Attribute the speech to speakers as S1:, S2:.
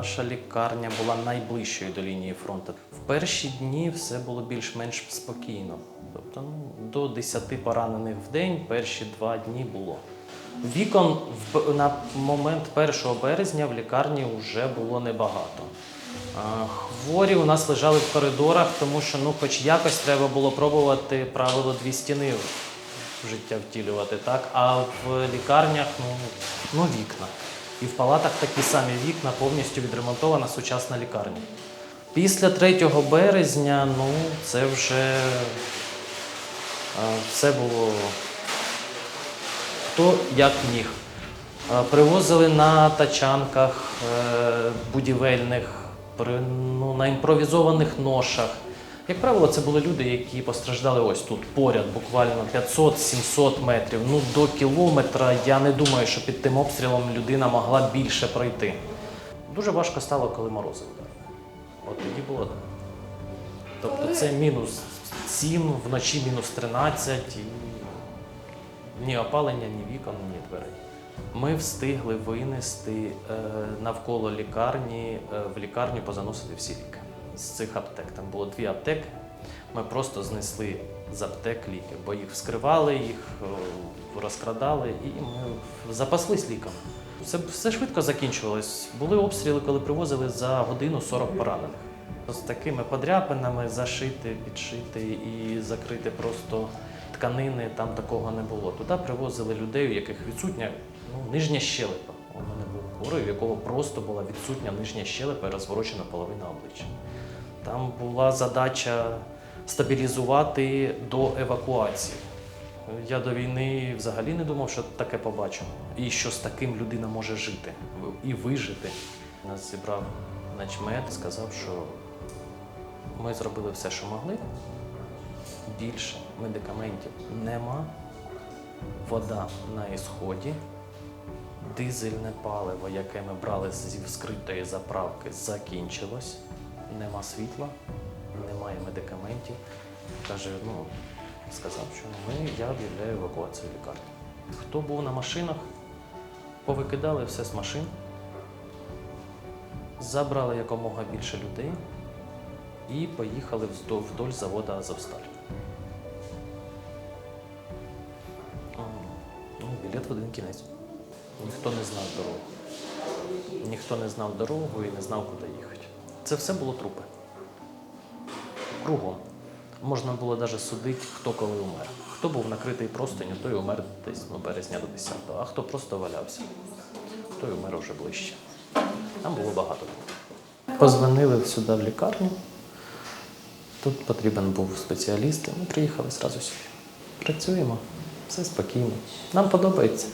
S1: наша лікарня була найближчою до лінії фронту. В перші дні все було більш-менш спокійно. Тобто ну, до 10 поранених в день перші два дні було. Вікон на момент 1 березня в лікарні вже було небагато. Хворі у нас лежали в коридорах, тому що ну, хоч якось треба було пробувати правило дві стіни в життя втілювати, так? А в лікарнях ну, ну, вікна. І в палатах такі самі вікна, повністю відремонтована сучасна лікарня. Після 3 березня, ну, це вже все було хто як міг. Привозили на тачанках е, будівельних, ну, на імпровізованих ношах. Як правило, це були люди, які постраждали ось тут поряд, буквально 500-700 метрів. Ну до кілометра я не думаю, що під тим обстрілом людина могла більше пройти. Дуже важко стало, коли морози вдарили. От тоді було. Тобто це мінус 7, вночі мінус 13 і ні опалення, ні вікон, ні дверей. Ми встигли винести е, навколо лікарні, е, в лікарню позаносити всі ліки з цих аптек. Там було дві аптеки. Ми просто знесли з аптек ліки, бо їх вскривали, їх е, розкрадали, і ми запаслись ліками. Все, все швидко закінчувалось. Були обстріли, коли привозили за годину 40 поранених. З такими подряпинами зашити, підшити і закрити просто тканини, там такого не було. Туди привозили людей, у яких відсутня ну, нижня щелепа. У мене був хворий, у якого просто була відсутня нижня щелепа і розворочена половина обличчя. Там була задача стабілізувати до евакуації. Я до війни взагалі не думав, що таке побачу. І що з таким людина може жити і вижити. Нас зібрав начмет, сказав, що ми зробили все, що могли. Більше медикаментів нема. Вода на ісході. Дизельне паливо, яке ми брали зі вскритої заправки, закінчилось. Нема світла, немає медикаментів. Каже, ну, сказав, що ми, я об'являю евакуацію лікарні. Хто був на машинах, повикидали все з машин, забрали якомога більше людей і поїхали вдоль заводу Азовсталь. Ну, білет в один кінець. Ніхто не знав дорогу. Ніхто не знав дорогу і не знав, куди їхати. Це все було трупи. Кругом. Можна було навіть судити, хто коли умер. Хто був накритий простиню, той умер десь ну, березня до 10-го, а хто просто валявся, той умер вже ближче. Там було багато. Позвонили сюди в лікарню. Тут потрібен був спеціаліст, і ми приїхали зразу сюди. Працюємо, все спокійно. Нам подобається.